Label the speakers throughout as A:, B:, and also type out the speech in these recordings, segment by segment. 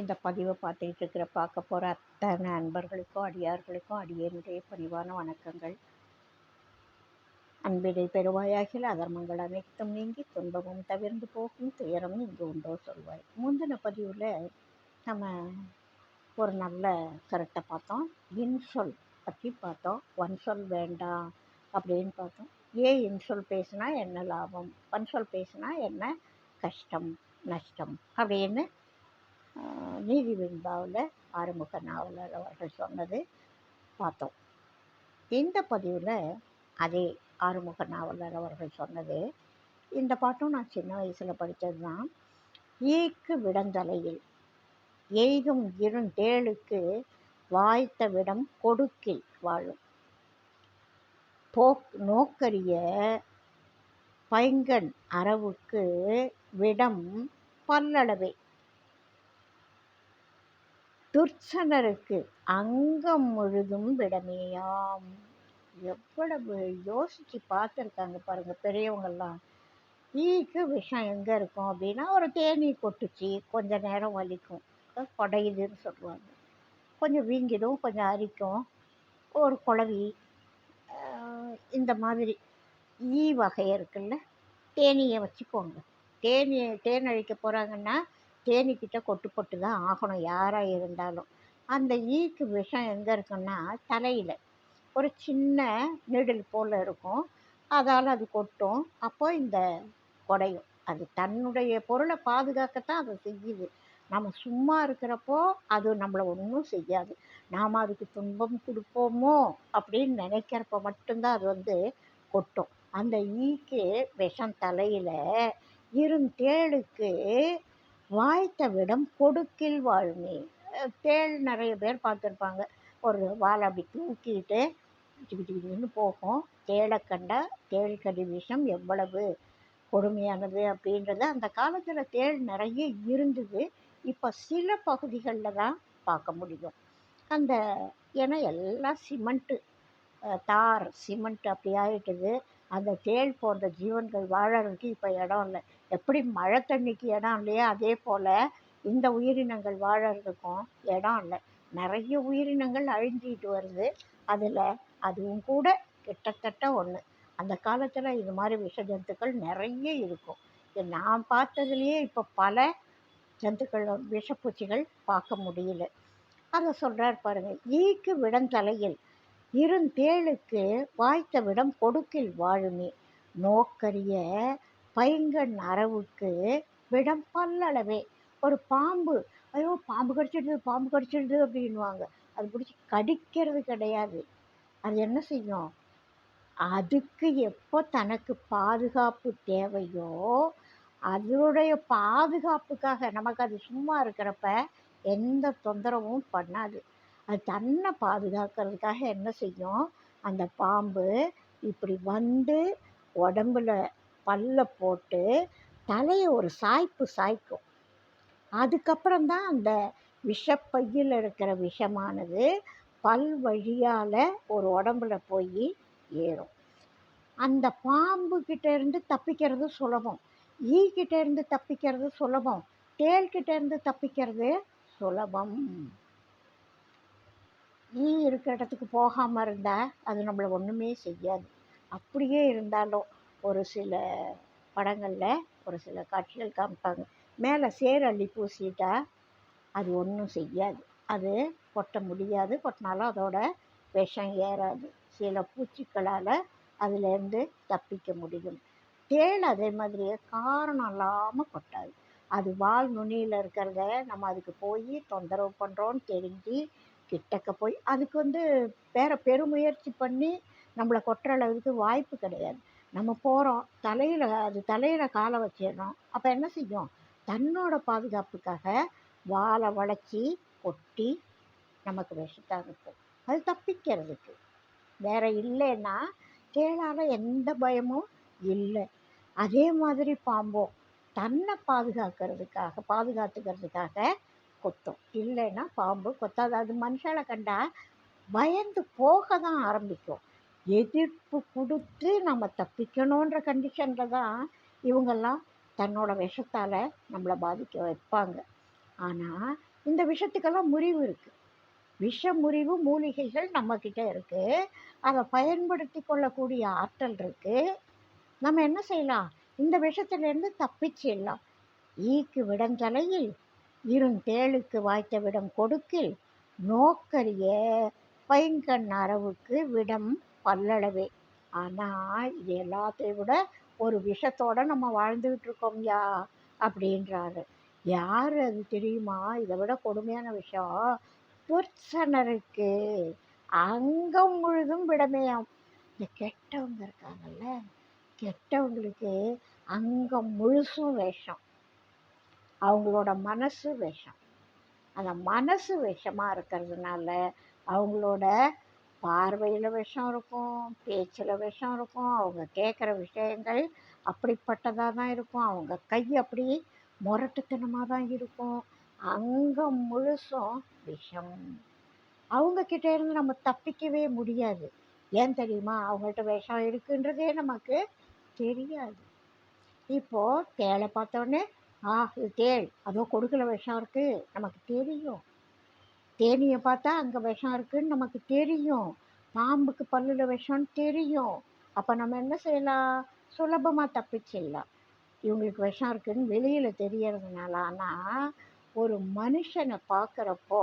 A: இந்த பதிவை பார்த்துக்கிட்டு இருக்கிற பார்க்க போகிற அத்தனை அன்பர்களுக்கும் அடியார்களுக்கும் அடியேனுடைய பணிவான வணக்கங்கள். அன்பிடை பெருவாயாகில் அதர்மங்கள் அனைத்தும் நீங்கி துன்பமும் தவிர்ந்து போகும் துயரமும் இங்கு உண்டோ சொல்வாய். முந்தின பதிவில் நம்ம ஒரு நல்ல கருத்தை பார்த்தோம். இன்சொல் பற்றி பார்த்தோம். ஒன் சொல் வேண்டாம் அப்படின்னு பார்த்தோம். ஏன் இன்சொல் பேசுனா என்ன லாபம்? ஒன் சொல் பேசினா என்ன கஷ்டம்? நஷ்டம் அப்படின்னு நீதி வெண்பாவில் ஆறுமுக நாவலர் அவர்கள் சொன்னது பார்த்தோம். இந்த பதிவில் அதே ஆறுமுக நாவலர் அவர்கள் சொன்னது இந்த பாட்டும் நான் சின்ன வயசில் படித்தது தான் ஈக்கு விடந்தலையில் எய்தும் இருந்தேளுக்கு வாய்த்த விடம் கொடுக்கில் வாழும். போக் நோக்கரிய பைங்கன் அரவுக்கு விடம் பல்லளவே. துர்ச்சனருக்கு அங்கம் முழுதும் விடமேயாம். எவ்வளவு யோசித்து பார்த்துருக்காங்க பாருங்கள் பெரியவங்கள்லாம். ஈக்கு விஷம் எங்கே இருக்கும் அப்படின்னா ஒரு தேனி கொட்டுச்சு கொஞ்ச நேரம் வலிக்கும். குடையுதுன்னு சொல்லுவாங்க. கொஞ்சம் வீங்கிடும் கொஞ்சம் அரிக்கும். ஒரு குழவி இந்த மாதிரி ஈ வகை இருக்குல்ல தேனியை வச்சுக்கோங்க. தேனியை தேன் அழிக்க போகிறாங்கன்னா தேனீக்கிட்ட கொட்டு போட்டு தான் ஆகணும் யாராக இருந்தாலும். அந்த ஈக்கு விஷம் எங்கே இருக்குன்னா தலையில். ஒரு சின்ன நெடில் போல் இருக்கும். அதால் அது கொட்டும். அப்போ இந்த குடையும். அது தன்னுடைய பொருளை பாதுகாக்கத்தான் அதை செய்யுது. நம்ம சும்மா இருக்கிறப்போ அது நம்மளை ஒன்றும் செய்யாது. நாம் அதுக்கு துன்பம் கொடுப்போமோ அப்படின்னு நினைக்கிறப்ப மட்டும்தான் அது வந்து கொட்டும். அந்த ஈக்கு விஷம் தலையில் இருந்தேளுக்கு வாய்த்த விடம் கொடுக்கில் வாழ்மே. தேள் நிறைய பேர் பார்த்துருப்பாங்க. ஒரு வாழை அப்படி தூக்கிட்டு கிச்சு போகும். தேளை கண்ட தேள் கடி விஷம் எவ்வளவு கொடுமையானது அப்படின்றத அந்த காலத்தில் தேள் நிறைய இருந்தது. இப்போ சில பகுதிகளில் தான் பார்க்க முடியும். அந்த ஏன்னா எல்லாம் சிமெண்ட்டு தார் சிமெண்ட் அப்படி ஆகிட்டுது அந்த தேள் போன்ற ஜீவன்கள் வாழறதுக்கு இப்போ இடம் இல்லை. எப்படி மழை தண்ணிக்கு இடம் இல்லையோ அதே போல் இந்த உயிரினங்கள் வாழறதுக்கும் இடம் இல்லை. நிறைய உயிரினங்கள் அழிஞ்சிக்கிட்டு வருது. அதில் அதுவும் கூட கிட்டத்தட்ட ஒன்று அந்த காலத்தில் இது மாதிரி விஷ ஜந்துக்கள் நிறைய இருக்கும். நான் பார்த்ததுலேயே இப்போ பல ஜந்துக்கள் விஷப்பூச்சிகள் பார்க்க முடியல. அதை சொல்கிறார் பாருங்கள் ஈக்கு விடந்தலையில் இருந்தேளுக்கு வாய்த்த விடம் கொடுக்கில் வாழுமே. நோக்கரிய பைங்கன் அரவுக்கு விடம் பல்லளவே. ஒரு பாம்பு ஐயோ பாம்பு கடிச்சிடுது பாம்பு கடிச்சிடுது அப்படின்வாங்க அது பிடிச்சி கடிக்கிறது கிடையாது. அது என்ன செய்யும்? அதுக்கு எப்போ தனக்கு பாதுகாப்பு தேவையோ அதனுடைய பாதுகாப்புக்காக நமக்கு அது சும்மா இருக்கிறப்ப எந்த தொந்தரவும் பண்ணாது. அது தன்னை பாதுகாக்கிறதுக்காக என்ன செய்யும்? அந்த பாம்பு இப்படி வந்து உடம்புல பல்ல போட்டு தலையை ஒரு சாய்ப்பு சாய்க்கும். அதுக்கப்புறம் தான் அந்த விஷப்பையில் இருக்கிற விஷமானது பல் வழியால் ஒரு உடம்புல போய் ஏறும். அந்த பாம்பு இருந்து தப்பிக்கிறது சுலபம். ஈ இருந்து தப்பிக்கிறது சுலபம். தேள்கிட்ட இருந்து தப்பிக்கிறது சுலபம். ஈ இருக்கிற இடத்துக்கு போகாமல் இருந்தால் அது நம்மளை ஒன்றுமே செய்யாது. அப்படியே இருந்தாலும் ஒரு சில படங்களில் ஒரு சில காட்சிகள் காமிப்பாங்க. மேலே சேர் அள்ளி பூசிட்டா அது ஒன்றும் செய்யாது. அது கொட்ட முடியாது. கொட்டினாலும் அதோட விஷம் ஏறாது. சில பூச்சிக்களால் அதுலேருந்து தப்பிக்க முடியும். தேள் அதே மாதிரியே காரணம் இல்லாமல் கொட்டாது. அது வால் நுனியில் இருக்கிறத நம்ம அதுக்கு போய் தொந்தரவு பண்ணுறோன்னு தெரிஞ்சு கிட்டக்க போய் அதுக்கு வந்து வேறு பெருமுயற்சி பண்ணி நம்மளை கொட்டுற அளவுக்கு வாய்ப்பு கிடையாது. நம்ம போகிறோம் தலையில் அது தலையில் காலை வச்சிடுறோம். அப்போ என்ன செய்யும்? தன்னோட பாதுகாப்புக்காக வாழை வளைச்சி கொட்டி நமக்கு விஷத்தை அனுப்பும் அது தப்பிக்கிறதுக்கு. வேறு இல்லைன்னா தேளால் எந்த பயமும் இல்லை. அதே மாதிரி பாம்பும் தன்னை பாதுகாக்கிறதுக்காக பாதுகாத்துக்கிறதுக்காக கொத்தும். இல்லைன்னா பாம்பு கொத்தாது. அது மனுஷால கண்டா பயந்து போக தான் ஆரம்பிக்கும். எதிர்ப்பு கொடுத்து நம்ம தப்பிக்கணுன்ற கண்டிஷனில் தான் இவங்கெல்லாம் தன்னோட விஷத்தால் நம்மளை பாதிக்க வைப்பாங்க. ஆனால் இந்த விஷத்துக்கெல்லாம் முறிவு இருக்குது விஷ முறிவு மூலிகைகள் நம்மக்கிட்ட இருக்குது அதை பயன்படுத்தி கொள்ளக்கூடிய ஆற்றல் இருக்குது நம்ம என்ன செய்யலாம்? இந்த விஷத்திலேருந்து தப்பிச்சிடலாம் ஈக்கு விடஞ்சலையில் இருந்தேளுக்கு வாய்த்த விடம் கொடுக்கில் நோக்கரிய பைங்கண் அரவுக்கு விடம் பல்லளவே ஆனால் இது எல்லாத்தையும் விட ஒரு விஷத்தோடு நம்ம வாழ்ந்துக்கிட்டு இருக்கோம்யா அப்படின்றாரு. யார் அது தெரியுமா? இதை விட கொடுமையான விஷயம் துர்ச்சனருக்கு அங்கம் முழுதும் விடமையாம். இந்த கெட்டவங்க இருக்காங்கல்ல கெட்டவங்களுக்கு அங்கம் முழுசும் வேஷம். அவங்களோட மனசு வேஷம். அந்த மனசு விஷமாக இருக்கிறதுனால அவங்களோட பார்வையில் விஷம் இருக்கும் பேச்சில் விஷம் இருக்கும் அவங்க கேட்குற விஷயங்கள் அப்படிப்பட்டதாக தான் இருக்கும். அவங்க கை அப்படி முரட்டுத்தனமாக தான் இருக்கும். அங்கே முழுசும் விஷம். அவங்கக்கிட்ட இருந்து நம்ம தப்பிக்கவே முடியாது. ஏன் தெரியுமா? அவங்கள்ட்ட விஷம் இருக்குன்றதே நமக்கு தெரியாது. இப்போது தேளை பார்த்தோன்னே ஆ இது தேள். அதோ கொடுக்கல விஷம் இருக்குது நமக்கு தெரியும். தேனியை பார்த்தா அங்கே விஷம் இருக்குன்னு நமக்கு தெரியும். பாம்புக்கு பல்லில் விஷம்னு தெரியும். அப்போ நம்ம என்ன செய்யலாம்? சுலபமாக தப்பிச்சிடலாம் இவங்களுக்கு விஷம் இருக்குன்னு வெளியில் தெரியறதுனால ஆனால் ஒரு மனுஷனை பார்க்குறப்போ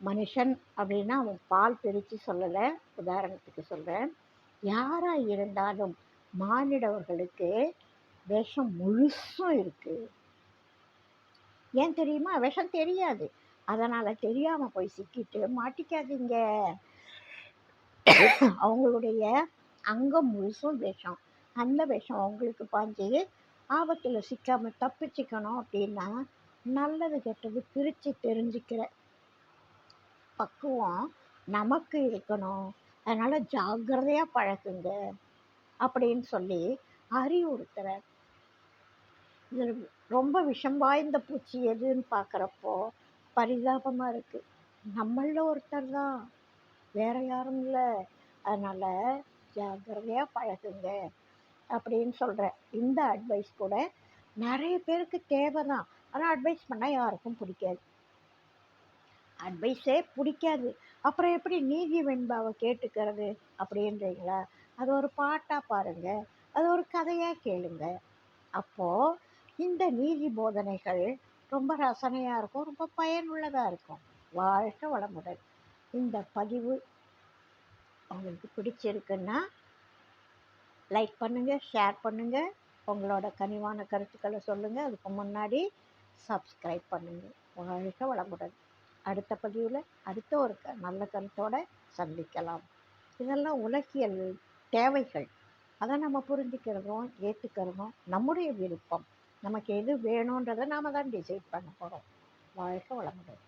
A: மனுஷன் அப்படின்னா அவன் பால் பிரித்து சொல்லலை. உதாரணத்துக்கு சொல்கிறேன் யாராக இருந்தாலும் மானிடவர்களுக்கு விஷம் முழுசும் இருக்குது ஏன் தெரியுமா? விஷம் தெரியாது. அதனால் தெரியாமல் போய் சிக்கிட்டு மாட்டிக்காதீங்க. அவங்களுடைய அங்கம் முழுசும் விஷம். அந்த விஷம் அவங்களுக்கு பாஞ்சு ஆபத்தில் சிக்காமல் தப்பிச்சுக்கணும் அப்படின்னா நல்லது கெட்டது பிரித்து தெரிஞ்சுக்கிற பக்குவம் நமக்கு இருக்கணும். அதனால் ஜாக்கிரதையாக பழகுங்க அப்படின்னு சொல்லி அறிவுறுத்துறார் இதில் ரொம்ப விஷம் வாய்ந்த பூச்சி எதுன்னு பார்க்குறப்போ பரிதாபமாக இருக்குது நம்மளில் ஒருத்தர் தான். வேற யாரும் இல்லை. அதனால் ஜாக்கிரதையாக பழகுங்க அப்படின்னு சொல்கிறேன் இந்த அட்வைஸ் கூட நிறைய பேருக்கு தேவை தான் ஆனால் அட்வைஸ் பண்ணால் யாருக்கும் பிடிக்காது. அட்வைஸே பிடிக்காது. அப்புறம் எப்படி நீதி வெண்பாவை கேட்டுக்கிறது அப்படின்றீங்களா? அது ஒரு பாட்டாக பாருங்கள் அது ஒரு கதையாக கேளுங்க. அப்போது இந்த நீதி போதனைகள் ரொம்ப ரசனையாக இருக்கும் ரொம்ப பயனுள்ளதாக இருக்கும். வாழ்க வளமுடன். இந்த பதிவு உங்களுக்கு பிடிச்சிருக்குன்னா லைக் பண்ணுங்கள் ஷேர் பண்ணுங்கள் உங்களோட கனிவான கருத்துக்களை சொல்லுங்கள் அதுக்கு முன்னாடி சப்ஸ்கிரைப் பண்ணுங்கள் வாழ்க வளமுடன். அடுத்த பதிவில் அடுத்த ஒரு க நல்ல கருத்தோடு சந்திக்கலாம். இதெல்லாம் உலகியல் தேவைகள். அதை நம்ம புரிஞ்சுக்கிறதும் ஏற்றுக்கிறதும் நம்முடைய விருப்பம். நமக்கு எது வேணுன்றதை நாம் தான் டிசைட் பண்ண போகிறோம் வாழ்க வளமுடன்.